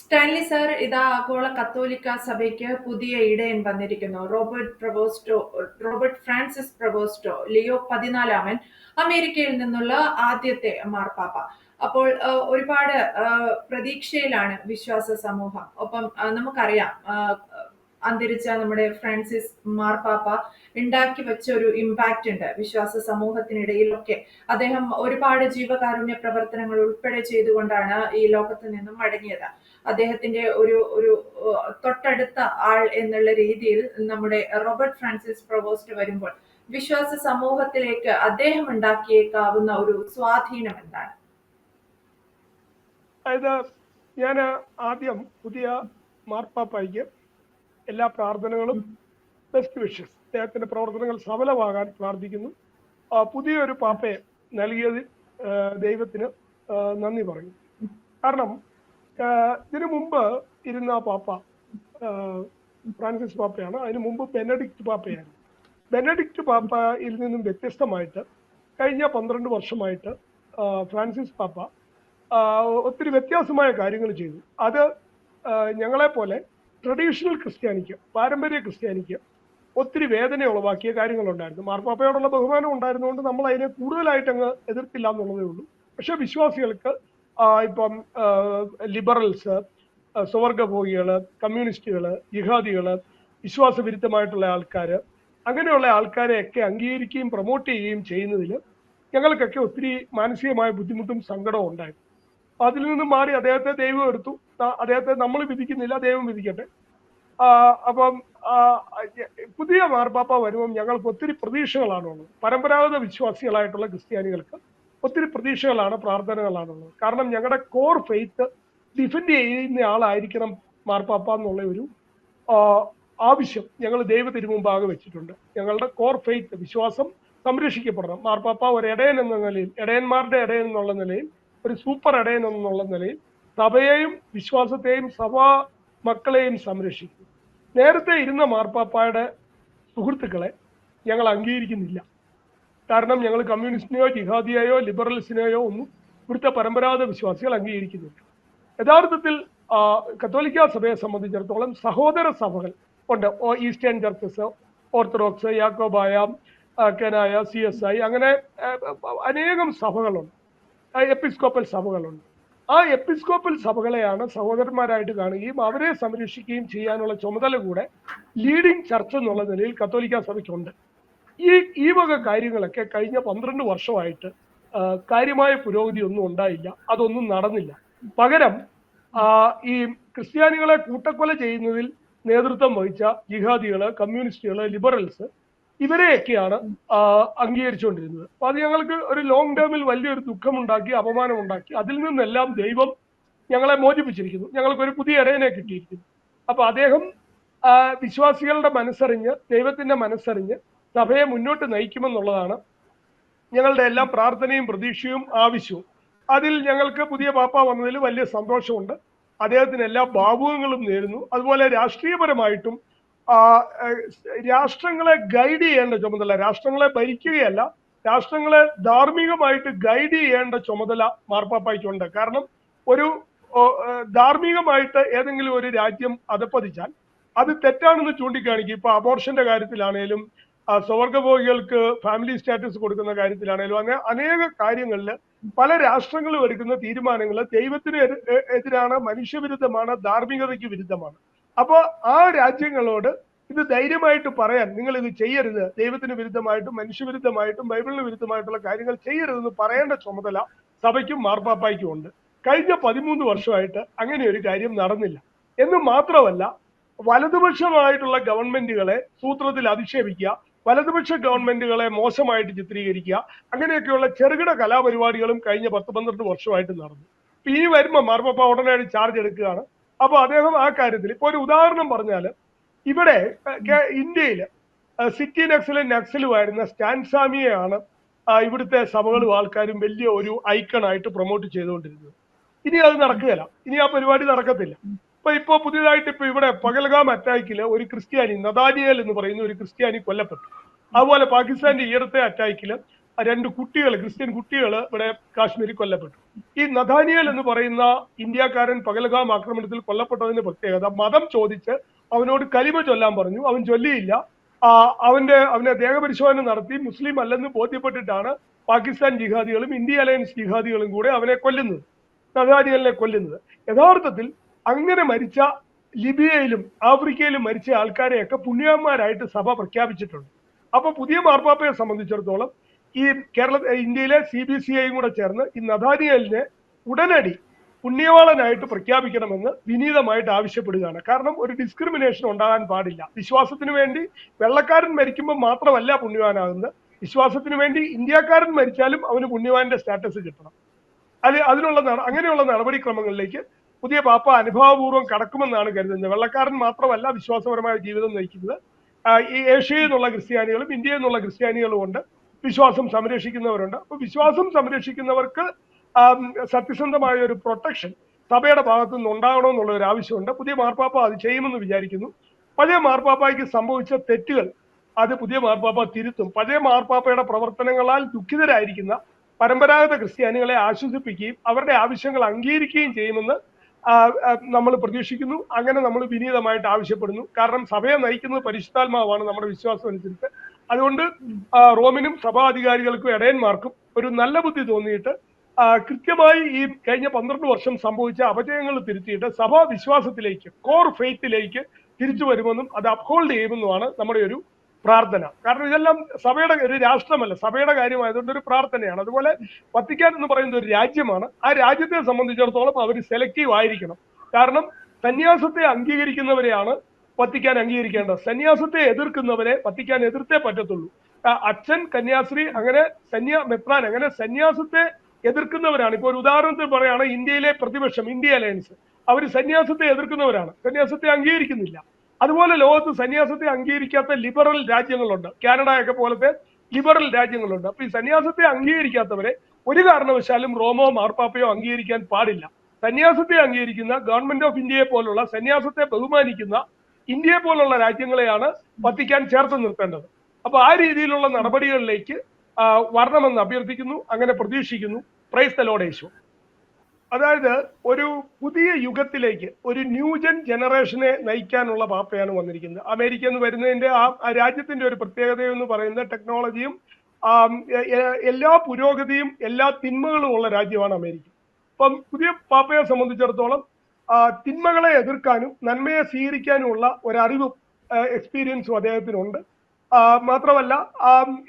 Stanley sir ഇതാ ആഗോള കത്തോലിക്ക സഭയ്ക്ക് പുതിയ ഇടയൻ വന്നിരിക്കുന്നു. Robert Prevost Robert Francis Prevost Leo പതിനാലാമൻ അമേരിക്കയിൽ നിന്നുള്ള ആദ്യത്തെ മാർപ്പാപ്പ അപ്പോൾ ഒരുപാട് പ്രതീക്ഷയിലാണ് വിശ്വാസ സമൂഹം. ഒപ്പം നമുക്കറിയാം അന്തരിച്ച നമ്മുടെ ഫ്രാൻസിസ് മാർപ്പാപ്പ ഉണ്ടാക്കി വെച്ച ഒരു ഇമ്പാക്റ്റ് ഉണ്ട്. വിശ്വാസ സമൂഹത്തിനിടയിലൊക്കെ. അദ്ദേഹം ഒരുപാട് ജീവകാരുണ്യ പ്രവർത്തനങ്ങൾ ഉൾപ്പെടെ ചെയ്തുകൊണ്ടാണ് ഈ ലോകത്ത് നിന്നും മടങ്ങിയത്. അദ്ദേഹത്തിന്റെ ഒരു ഒരു തൊട്ടടുത്ത ആൾ എന്നുള്ള രീതിയിൽ നമ്മുടെ റോബർട്ട് ഫ്രാൻസിസ് പ്രൊവോസ്റ്റ് വരുമ്പോൾ വിശ്വാസ സമൂഹത്തിലേക്ക് അദ്ദേഹം ഉണ്ടാക്കിയേക്കാവുന്ന ഒരു സ്വാധീനം എന്താണ്? ഞാൻ ആദ്യം പുതിയ മാർപ്പാപ്പായിക്ക് എല്ലാ പ്രാർത്ഥനകളും ബെസ്റ്റ് വിഷസ് അദ്ദേഹത്തിന്റെ പ്രവർത്തനങ്ങൾ സഫലമാകാൻ പ്രാർത്ഥിക്കുന്നു. പുതിയൊരു പാപ്പയെ നൽകിയതിൽ ആ, ദൈവത്തിന് നന്ദി പറയുന്നു. കാരണം ഇതിനു മുമ്പ് ഇരുന്ന പാപ്പ ഫ്രാൻസിസ് പാപ്പയാണ്. അതിനു മുമ്പ് ബെനഡിക്റ്റ് പാപ്പയാണ് ബെനഡിക്റ്റ് പാപ്പയിൽ നിന്നും വ്യത്യസ്തമായിട്ട് കഴിഞ്ഞ പന്ത്രണ്ട് വർഷമായിട്ട് ഫ്രാൻസിസ് പാപ്പ ഒത്തിരി വ്യത്യാസമായ കാര്യങ്ങൾ ചെയ്തു. അത് ഞങ്ങളെപ്പോലെ ട്രഡീഷണൽ ക്രിസ്ത്യാനിക്ക് പാരമ്പര്യ ക്രിസ്ത്യാനിക്ക് ഒത്തിരി വേദന ഉളവാക്കിയ കാര്യങ്ങളുണ്ടായിരുന്നു. മാർപ്പാപ്പയോടുള്ള ബഹുമാനം ഉണ്ടായിരുന്നുകൊണ്ട് നമ്മൾ അതിനെ കൂടുതലായിട്ട് അങ്ങ് എതിർത്തില്ല എന്നുള്ളതേ ഉള്ളൂ. പക്ഷെ വിശ്വാസികൾക്ക് ഇപ്പം ലിബറൽസ് സ്വർഗഭോഗികൾ കമ്മ്യൂണിസ്റ്റുകൾ ജിഹാദികൾ വിശ്വാസവിരുദ്ധമായിട്ടുള്ള ആൾക്കാർ അങ്ങനെയുള്ള ആൾക്കാരെയൊക്കെ അംഗീകരിക്കുകയും പ്രൊമോട്ട് ചെയ്യുകയും ചെയ്യുന്നതിൽ ഞങ്ങൾക്കൊക്കെ ഒത്തിരി മാനസികമായ ബുദ്ധിമുട്ടും സങ്കടവും ഉണ്ടായിരുന്നു. അതിൽ നിന്ന് മാറി അദ്ദേഹത്തെ ദൈവം എടുത്തു. അദ്ദേഹത്തെ നമ്മൾ വിധിക്കുന്നില്ല ദൈവം വിധിക്കട്ടെ. അപ്പം പുതിയ മാർപ്പാപ്പ വരുമ്പം ഞങ്ങൾക്ക് ഒത്തിരി പ്രതീക്ഷകളാണ് ഉള്ളത്. പരമ്പരാഗത വിശ്വാസികളായിട്ടുള്ള ക്രിസ്ത്യാനികൾക്ക് ഒത്തിരി പ്രതീക്ഷകളാണ് പ്രാർത്ഥനകളാണുള്ളത്. കാരണം ഞങ്ങളുടെ കോർ ഫെയ്ത്ത് ഡിഫെൻഡ് ചെയ്യുന്ന ആളായിരിക്കണം മാർപ്പാപ്പ എന്നുള്ള ഒരു ആവശ്യം ഞങ്ങൾ ദൈവ തിരുമുമ്പാകെ വെച്ചിട്ടുണ്ട്. ഞങ്ങളുടെ കോർ ഫെയ്ത്ത് വിശ്വാസം സംരക്ഷിക്കപ്പെടണം. മാർപ്പാപ്പ ഒരു ഇടയൻ എന്ന നിലയിൽ ഇടയന്മാരുടെ ഇടയൻ എന്നുള്ള നിലയിൽ ഒരു സൂപ്പർ ഇടയൻ എന്നുള്ള നിലയിൽ സഭയെയും വിശ്വാസത്തെയും സഭാ മക്കളെയും സംരക്ഷിക്കും. നേരത്തെ ഇരുന്ന മാർപ്പാപ്പായുടെ സുഹൃത്തുക്കളെ ഞങ്ങൾ അംഗീകരിക്കുന്നില്ല. കാരണം ഞങ്ങൾ കമ്മ്യൂണിസ്റ്റിനെയോ ജിഹാദിയെയോ ലിബറൽസിനെയോ ഒന്നും ഇവിടുത്തെ പരമ്പരാഗത വിശ്വാസികൾ അംഗീകരിക്കുന്നില്ല. യഥാർത്ഥത്തിൽ കത്തോലിക്ക സഭയെ സംബന്ധിച്ചിടത്തോളം സഹോദര സഭകൾ ഉണ്ട്. Eastern churches Orthodox Yakobaya Knanaya C S I അങ്ങനെ അനേകം സഭകളുണ്ട്. എപ്പിസ്കോപ്പൽ സഭകളുണ്ട്. ആ എപ്പിസ്കോപ്പൽ സഭകളെയാണ് സഹോദരന്മാരായിട്ട് കാണുകയും അവരെ സംരക്ഷിക്കുകയും ചെയ്യാനുള്ള ചുമതല കൂടെ ലീഡിംഗ് ചർച്ച് എന്നുള്ള നിലയിൽ കത്തോലിക്ക സഭയ്ക്കുണ്ട്. ഈ ഈ വക കാര്യങ്ങളൊക്കെ കഴിഞ്ഞ പന്ത്രണ്ട് വർഷമായിട്ട് കാര്യമായ പുരോഗതി ഒന്നും ഉണ്ടായില്ല. അതൊന്നും നടന്നില്ല. പകരം ഈ ക്രിസ്ത്യാനികളെ കൂട്ടക്കൊല ചെയ്യുന്നതിൽ നേതൃത്വം വഹിച്ച ജിഹാദികൾ കമ്മ്യൂണിസ്റ്റുകൾ ലിബറൽസ് ഇവരെയൊക്കെയാണ് അംഗീകരിച്ചുകൊണ്ടിരുന്നത്. അപ്പൊ അത് ഞങ്ങൾക്ക് ഒരു ലോങ് ടേമിൽ വലിയൊരു ദുഃഖമുണ്ടാക്കി അപമാനമുണ്ടാക്കി അതിൽ നിന്നെല്ലാം ദൈവം ഞങ്ങളെ മോചിപ്പിച്ചിരിക്കുന്നു. ഞങ്ങൾക്ക് ഒരു പുതിയ ഇടയനെ കിട്ടിയിരിക്കുന്നു. അപ്പൊ അദ്ദേഹം വിശ്വാസികളുടെ മനസ്സറിഞ്ഞ് ദൈവത്തിന്റെ മനസ്സറിഞ്ഞ് സഭയെ മുന്നോട്ട് നയിക്കുമെന്നുള്ളതാണ് ഞങ്ങളുടെ എല്ലാം പ്രാർത്ഥനയും പ്രതീക്ഷയും ആവശ്യവും. അതിൽ ഞങ്ങൾക്ക് പുതിയ പാപ്പ വന്നതിൽ വലിയ സന്തോഷമുണ്ട്. അദ്ദേഹത്തിന് എല്ലാ ഭാവുകങ്ങളും നേരുന്നു. അതുപോലെ രാഷ്ട്രീയപരമായിട്ടും രാഷ്ട്രങ്ങളെ ഗൈഡ് ചെയ്യേണ്ട ചുമതല രാഷ്ട്രങ്ങളെ ഭരിക്കുകയല്ല രാഷ്ട്രങ്ങളെ ധാർമ്മികമായിട്ട് ഗൈഡ് ചെയ്യേണ്ട ചുമതല മാർപ്പാപ്പായ്ക്കുണ്ട്. കാരണം ഒരു ധാർമ്മികമായിട്ട് ഏതെങ്കിലും ഒരു രാജ്യം അധപ്പതിച്ചാൽ അത് തെറ്റാണെന്ന് ചൂണ്ടിക്കാണിക്കും ഇപ്പൊ അബോർഷന്റെ കാര്യത്തിലാണേലും സ്വർഗഭോഗികൾക്ക് ഫാമിലി സ്റ്റാറ്റസ് കൊടുക്കുന്ന കാര്യത്തിലാണേലും അങ്ങനെ അനേക കാര്യങ്ങളിൽ പല രാഷ്ട്രങ്ങളും എടുക്കുന്ന തീരുമാനങ്ങൾ ദൈവത്തിന് എതിരാണ് മനുഷ്യവിരുദ്ധമാണ് ധാർമ്മികതയ്ക്ക് വിരുദ്ധമാണ്. അപ്പൊ ആ രാജ്യങ്ങളോട് ഇത് ധൈര്യമായിട്ട് പറയാൻ നിങ്ങൾ ഇത് ചെയ്യരുത്. ദൈവത്തിന് വിരുദ്ധമായിട്ടും മനുഷ്യവിരുദ്ധമായിട്ടും ബൈബിളിന് വിരുദ്ധമായിട്ടുള്ള കാര്യങ്ങൾ ചെയ്യരുതെന്ന് പറയേണ്ട ചുമതല സഭയ്ക്കും മാർപ്പാപ്പായ്ക്കും ഉണ്ട്. കഴിഞ്ഞ പതിമൂന്ന് വർഷമായിട്ട് അങ്ങനെ ഒരു കാര്യം നടന്നില്ല. എന്ന് മാത്രമല്ല വലതുപക്ഷമായിട്ടുള്ള ഗവൺമെന്റുകളെ സൂത്രത്തിൽ അധിക്ഷേപിക്കുക വലതുപക്ഷ ഗവൺമെന്റുകളെ മോശമായിട്ട് ചിത്രീകരിക്കുക അങ്ങനെയൊക്കെയുള്ള ചെറുകിട കലാപരിപാടികളും കഴിഞ്ഞ പത്ത് പന്ത്രണ്ട് വർഷമായിട്ട് നടന്നു. ഈ വരുമ്പോൾ മാർപ്പാപ്പ ഉടനെ ചാർജ് എടുക്കുകയാണ്. അപ്പൊ അദ്ദേഹം ആ കാര്യത്തിൽ ഇപ്പൊ ഒരു ഉദാഹരണം പറഞ്ഞാൽ ഇവിടെ ഇന്ത്യയിൽ സിറ്റി നക്സലും നക്സലുമായിരുന്ന സ്റ്റാൻസാമിയാണ് ഇവിടുത്തെ സഭകളും ആൾക്കാരും വലിയ ഒരു ഐക്കണായിട്ട് പ്രൊമോട്ട് ചെയ്തുകൊണ്ടിരുന്നത്. ഇനി അത് നടക്കുകയില്ല. ഇനി ആ പരിപാടി നടക്കത്തില്ല. ഇപ്പൊ ഇപ്പൊ പുതിയതായിട്ട് ഇപ്പൊ ഇവിടെ പകൽഗാം അറ്റാക്കിൽ ഒരു ക്രിസ്ത്യാനി നദാനിയൽ എന്ന് പറയുന്ന ഒരു ക്രിസ്ത്യാനി കൊല്ലപ്പെട്ടു. അതുപോലെ പാകിസ്ഥാന്റെ ഈയടുത്തെ അറ്റാക്കിൽ രണ്ട് കുട്ടികൾ ക്രിസ്ത്യൻ കുട്ടികൾ ഇവിടെ കാശ്മീരിൽ കൊല്ലപ്പെട്ടു. ഈ നഥാനിയൽ എന്ന് പറയുന്ന ഇന്ത്യക്കാരൻ പകൽഗാം ആക്രമണത്തിൽ കൊല്ലപ്പെട്ടതിന്റെ പ്രത്യേകത മതം ചോദിച്ച് അവനോട് കലിമ ചൊല്ലാൻ പറഞ്ഞു. അവൻ ചൊല്ലിയില്ല. അവന്റെ അവനെ ദേഹപരിശോധന നടത്തി. മുസ്ലിം അല്ലെന്ന് ബോധ്യപ്പെട്ടിട്ടാണ് പാകിസ്ഥാൻ ജിഹാദികളും ഇന്ത്യ അലയൻസ് ജിഹാദികളും കൂടെ അവനെ കൊല്ലുന്നത് നഥാനിയലിനെ കൊല്ലുന്നത്. യഥാർത്ഥത്തിൽ അങ്ങനെ മരിച്ച ലിബിയയിലും ആഫ്രിക്കയിലും മരിച്ച ആൾക്കാരെയൊക്കെ പുണ്യന്മാരായിട്ട് സഭ പ്രഖ്യാപിച്ചിട്ടുണ്ട്. അപ്പൊ പുതിയ മാർപ്പാപ്പയെ സംബന്ധിച്ചിടത്തോളം ഈ കേരള ഇന്ത്യയിലെ സി ബി സി ഐയും കൂടെ ചേർന്ന് ഈ നദാനിയലിനെ ഉടനടി പുണ്യവാളനായിട്ട് പ്രഖ്യാപിക്കണമെന്ന് വിനീതമായിട്ട് ആവശ്യപ്പെടുകയാണ്. കാരണം ഒരു ഡിസ്ക്രിമിനേഷൻ ഉണ്ടാകാൻ പാടില്ല. വിശ്വാസത്തിന് വേണ്ടി വെള്ളക്കാരൻ മരിക്കുമ്പോൾ മാത്രമല്ല പുണ്യവാനാകുന്നത്. വിശ്വാസത്തിന് വേണ്ടി ഇന്ത്യക്കാരൻ മരിച്ചാലും അവന് പുണ്യവാന്റെ സ്റ്റാറ്റസ് കിട്ടണം. അത് അതിനുള്ള അങ്ങനെയുള്ള നടപടിക്രമങ്ങളിലേക്ക് പുതിയ പാപ്പ അനുഭാവപൂർവം കടക്കുമെന്നാണ് കരുതുന്നത്. വെള്ളക്കാരൻ മാത്രമല്ല വിശ്വാസപരമായ ജീവിതം നയിക്കുന്നത്. ഈ ഏഷ്യയിൽ നിന്നുള്ള ക്രിസ്ത്യാനികളും ഇന്ത്യയിൽ നിന്നുള്ള ക്രിസ്ത്യാനികളും ഉണ്ട്. വിശ്വാസം സംരക്ഷിക്കുന്നവരുണ്ട്. അപ്പൊ വിശ്വാസം സംരക്ഷിക്കുന്നവർക്ക് സത്യസന്ധമായ ഒരു പ്രൊട്ടക്ഷൻ സഭയുടെ ഭാഗത്തു നിന്ന് ഉണ്ടാകണമെന്നുള്ള ഒരു ആവശ്യമുണ്ട്. പുതിയ മാർപ്പാപ്പ അത് ചെയ്യുമെന്ന് വിചാരിക്കുന്നു. പഴയ മാർപ്പാപ്പയ്ക്ക് സംഭവിച്ച തെറ്റുകൾ അത് പുതിയ മാർപ്പാപ്പ തിരുത്തും. പഴയ മാർപ്പാപ്പയുടെ പ്രവർത്തനങ്ങളാൽ ദുഃഖിതരായിരിക്കുന്ന പരമ്പരാഗത ക്രിസ്ത്യാനികളെ ആശ്വസിപ്പിക്കുകയും അവരുടെ ആവശ്യങ്ങൾ അംഗീകരിക്കുകയും ചെയ്യുമെന്ന് നമ്മൾ പ്രതീക്ഷിക്കുന്നു. അങ്ങനെ നമ്മൾ വിനീതമായിട്ട് ആവശ്യപ്പെടുന്നു. കാരണം സഭയെ നയിക്കുന്നത് പരിശുദ്ധാത്മാവാണ് നമ്മുടെ വിശ്വാസം അനുസരിച്ച്. അതുകൊണ്ട് റോമിനും സഭാധികാരികൾക്കും ഇടയന്മാർക്കും ഒരു നല്ല ബുദ്ധി തോന്നിയിട്ട് കൃത്യമായി ഈ കഴിഞ്ഞ പന്ത്രണ്ട് വർഷം സംഭവിച്ച അപജയങ്ങൾ തിരുത്തിയിട്ട് സഭാ വിശ്വാസത്തിലേക്ക് കോർ ഫെയ്ത്തിലേക്ക് തിരിച്ചു വരുമെന്നും അത് അപ്ഹോൾഡ് ചെയ്യുമെന്നുമാണ് നമ്മുടെ ഒരു പ്രാർത്ഥന. കാരണം ഇതെല്ലാം സഭയുടെ ഒരു രാഷ്ട്രമല്ല സഭയുടെ കാര്യമായതുകൊണ്ട് ഒരു പ്രാർത്ഥനയാണ്. അതുപോലെ വത്തിക്കാൻ എന്ന് പറയുന്ന ഒരു രാജ്യമാണ്. ആ രാജ്യത്തെ സംബന്ധിച്ചിടത്തോളം അവർ സെലക്റ്റീവ് ആയിരിക്കണം. കാരണം സന്യാസത്തെ അംഗീകരിക്കുന്നവരെയാണ് വത്തിക്കാൻ അംഗീകരിക്കേണ്ട. സന്യാസത്തെ എതിർക്കുന്നവരെ വത്തിക്കാൻ എതിർത്തേ പറ്റത്തുള്ളൂ. അച്ഛൻ കന്യാസ്ത്രീ അങ്ങനെ സന്യാ മെത്രാൻ അങ്ങനെ സന്യാസത്തെ എതിർക്കുന്നവരാണ്. ഇപ്പോൾ ഒരു ഉദാഹരണത്തിന് പറയുകയാണ് ഇന്ത്യയിലെ പ്രതിപക്ഷം ഇന്ത്യ അലയൻസ് അവർ സന്യാസത്തെ എതിർക്കുന്നവരാണ്. സന്യാസത്തെ അംഗീകരിക്കുന്നില്ല. അതുപോലെ ലോകത്ത് സന്യാസത്തെ അംഗീകരിക്കാത്ത ലിബറൽ രാജ്യങ്ങളുണ്ട്. കാനഡയൊക്കെ പോലത്തെ ലിബറൽ രാജ്യങ്ങളുണ്ട്. അപ്പൊ ഈ സന്യാസത്തെ അംഗീകരിക്കാത്തവരെ ഒരു കാരണവശാലും റോമോ മാർപ്പാപ്പയോ അംഗീകരിക്കാൻ പാടില്ല. സന്യാസത്തെ അംഗീകരിക്കുന്ന ഗവൺമെന്റ് ഓഫ് ഇന്ത്യയെ പോലുള്ള സന്യാസത്തെ ബഹുമാനിക്കുന്ന ഇന്ത്യയെ പോലുള്ള രാജ്യങ്ങളെയാണ് വത്തിക്കാൻ ചേർത്ത് നിർത്തേണ്ടത്. അപ്പൊ ആ രീതിയിലുള്ള നടപടികളിലേക്ക് വരണമെന്ന് അഭ്യർത്ഥിക്കുന്നു അങ്ങനെ പ്രതീക്ഷിക്കുന്നു പ്രൈസ് തലോടേശു അതായത് ഒരു പുതിയ യുഗത്തിലേക്ക് ഒരു ന്യൂജൻ ജനറേഷനെ നയിക്കാനുള്ള പാപ്പയാണ് വന്നിരിക്കുന്നത്. അമേരിക്ക എന്ന് വരുന്നതിന്റെ ആ രാജ്യത്തിന്റെ ഒരു പ്രത്യേകത എന്ന് പറയുന്നത് ടെക്നോളജിയും എല്ലാ പുരോഗതിയും എല്ലാ തിന്മകളും ഉള്ള രാജ്യമാണ് അമേരിക്ക. അപ്പം പുതിയ പാപ്പയെ സംബന്ധിച്ചിടത്തോളം തിന്മകളെ എതിർക്കാനും നന്മയെ സ്വീകരിക്കാനുമുള്ള ഒരറിവും എക്സ്പീരിയൻസും അദ്ദേഹത്തിനുണ്ട്. മാത്രമല്ല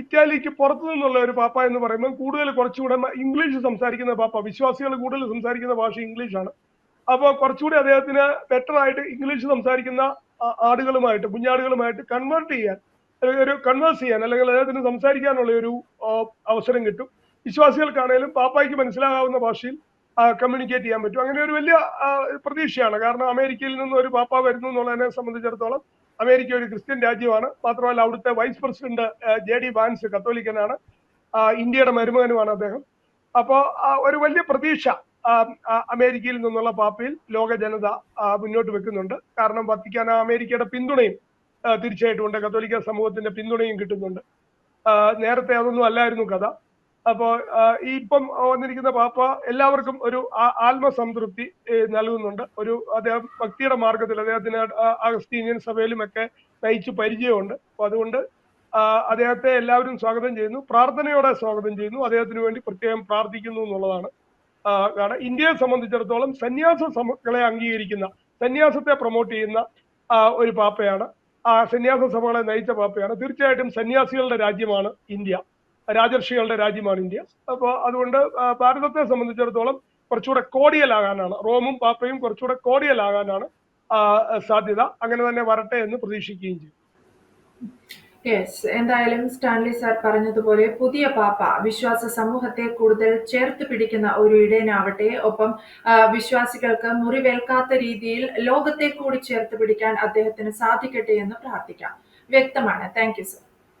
ഇറ്റാലിക്ക് പുറത്തു നിന്നുള്ള ഒരു പാപ്പ എന്ന് പറയുമ്പോൾ കൂടുതൽ കുറച്ചുകൂടെ ഇംഗ്ലീഷ് സംസാരിക്കുന്ന പാപ്പ വിശ്വാസികൾ കൂടുതൽ സംസാരിക്കുന്ന ഭാഷ ഇംഗ്ലീഷാണ് അപ്പോൾ കുറച്ചുകൂടി അദ്ദേഹത്തിന് ബെറ്റർ ആയിട്ട് ഇംഗ്ലീഷ് സംസാരിക്കുന്ന ആടുകളുമായിട്ട് കുഞ്ഞാടുകളുമായിട്ട് കൺവേർട്ട് ചെയ്യാൻ ഒരു കൺവേഴ്സ് ചെയ്യാൻ അല്ലെങ്കിൽ അദ്ദേഹത്തിന് സംസാരിക്കാനുള്ള ഒരു അവസരം കിട്ടും. വിശ്വാസികൾക്കാണേലും പാപ്പായ്ക്ക് മനസ്സിലാകാവുന്ന ഭാഷയിൽ കമ്മ്യൂണിക്കേറ്റ് ചെയ്യാൻ പറ്റും. അങ്ങനെ ഒരു വലിയ പ്രതീക്ഷയാണ്. കാരണം അമേരിക്കയിൽ നിന്ന് ഒരു പാപ്പ വരുന്നു എന്നുള്ളതിനെ സംബന്ധിച്ചിടത്തോളം അമേരിക്ക ഒരു ക്രിസ്ത്യൻ രാജ്യമാണ്. മാത്രമല്ല അവിടുത്തെ vice president J D Vance കത്തോലിക്കനാണ്. ഇന്ത്യയുടെ മരുമകനുമാണ് അദ്ദേഹം. അപ്പോൾ ഒരു വലിയ പ്രതീക്ഷ അമേരിക്കയിൽ നിന്നുള്ള പാപ്പയിൽ ലോക ജനത മുന്നോട്ട് വെക്കുന്നുണ്ട്. കാരണം വത്തിക്കാൻ അമേരിക്കയുടെ പിന്തുണയും തീർച്ചയായിട്ടും ഉണ്ട്. കത്തോലിക്ക സമൂഹത്തിന്റെ പിന്തുണയും കിട്ടുന്നുണ്ട്. നേരത്തെ അതൊന്നും അല്ലായിരുന്നു കഥ. അപ്പോൾ ഈ ഇപ്പം വന്നിരിക്കുന്ന പാപ്പ എല്ലാവർക്കും ഒരു ആത്മസംതൃപ്തി നൽകുന്നുണ്ട്. ഒരു അദ്ദേഹം ഭക്തിയുടെ മാർഗത്തിൽ അദ്ദേഹത്തിന് അഗസ്റ്റീനിയൻ സഭയിലും സഭയിലുമൊക്കെ നയിച്ചു പരിചയമുണ്ട്. അപ്പൊ അതുകൊണ്ട് അദ്ദേഹത്തെ എല്ലാവരും സ്വാഗതം ചെയ്യുന്നു. പ്രാർത്ഥനയോടെ സ്വാഗതം ചെയ്യുന്നു. അദ്ദേഹത്തിന് വേണ്ടി പ്രത്യേകം പ്രാർത്ഥിക്കുന്നു എന്നുള്ളതാണ് കാരണം ഇന്ത്യയെ സംബന്ധിച്ചിടത്തോളം സന്യാസ സഭകളെ അംഗീകരിക്കുന്ന സന്യാസത്തെ പ്രൊമോട്ട് ചെയ്യുന്ന ഒരു പാപ്പയാണ്. ആ സന്യാസ സഭകളെ നയിച്ച പാപ്പയാണ്. തീർച്ചയായിട്ടും സന്യാസികളുടെ രാജ്യമാണ് ഇന്ത്യ. രാജർഷികളുടെ രാജ്യമാണ് ഇന്ത്യ. അപ്പോൾ അതുകൊണ്ട് ഭാരതത്തെ സംബന്ധിച്ചിടത്തോളം കുറച്ചുകൂടെ കോടിയലാകാനാണ് റോമും പാപ്പയും കുറച്ചുകൂടെ കോടിയലാകാനാണ് സാധ്യത. അങ്ങനെ തന്നെ വരട്ടെ എന്ന് പ്രതീക്ഷിക്കുകയും ചെയ്യും. യെസ് എന്തായാലും സ്റ്റാൻലി സാർ പറഞ്ഞതുപോലെ പുതിയ പാപ്പ വിശ്വാസ സമൂഹത്തെ കൂടുതൽ ചേർത്ത് പിടിക്കുന്ന ഒരു ഇടയനാവട്ടെ. ഒപ്പം വിശ്വാസികൾക്ക് മുറിവേൽക്കാത്ത രീതിയിൽ ലോകത്തെ കൂടി ചേർത്ത് പിടിക്കാൻ അദ്ദേഹത്തിന് സാധിക്കട്ടെ എന്ന് പ്രാർത്ഥിക്കാം. വ്യക്തമാണ്. Thank you sir